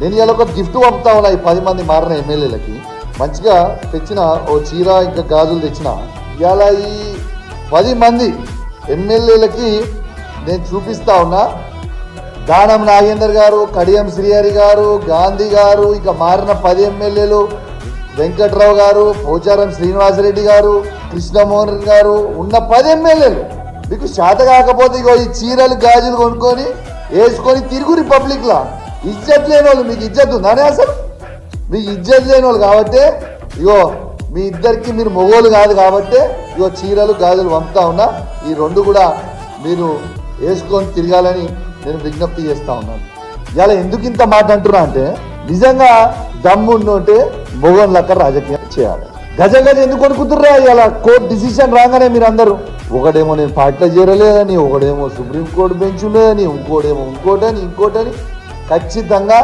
నేను ఇలా ఒక గిఫ్ట్ పంపుతా ఉన్నా ఈ పది మంది మారిన ఎమ్మెల్యేలకి. మంచిగా తెచ్చిన ఓ చీర ఇంకా గాజులు తెచ్చిన. ఇలా ఈ పది మంది ఎమ్మెల్యేలకి నేను చూపిస్తా ఉన్నా. దానం నాగేందర్ గారు కడియం శ్రీహరి గారు గాంధీ గారు ఇక మారిన పది ఎమ్మెల్యేలు వెంకట్రావు గారు పోచారం శ్రీనివాసరెడ్డి గారు కృష్ణమోహన్ గారు ఉన్న పది ఎమ్మెల్యేలు. మీకు శాత కాకపోతే ఇగో ఈ చీరలు గాజులు కొనుక్కొని వేసుకొని తిరుగు రిపబ్లిక్లో. ఇజ్జత్ లేని వాళ్ళు మీకు ఇజ్జత్ ఉందానే అసలు? మీకు ఇజ్జత్ లేని వాళ్ళు కాబట్టి ఇగో మీ ఇద్దరికి మీరు మొగోలు కాదు కాబట్టి ఇగో చీరలు గాజులు పంపుతా ఉన్నా ఈ రెండు కూడా మీరు వేసుకొని తిరగాలని నేను విజ్ఞప్తి చేస్తా ఉన్నాను. ఇలా ఎందుకు ఇంత మాట అంటున్నా అంటే నిజంగా దమ్ము ఉంటే మొగోన్ లెక్క రాజకీయం చేయాలి. గజ గజ ఎందుకు అనుకుంటుర్రా ఇలా కోర్టు డిసిషన్ రాగానే మీరు అందరూ ఒకడేమో నేను పార్టీలో చేరలేదని ఒకడేమో సుప్రీంకోర్టు బెంచ్ లేదని ఇంకోటేమో ఇంకోటని ఇంకోటని ఖచ్చితంగా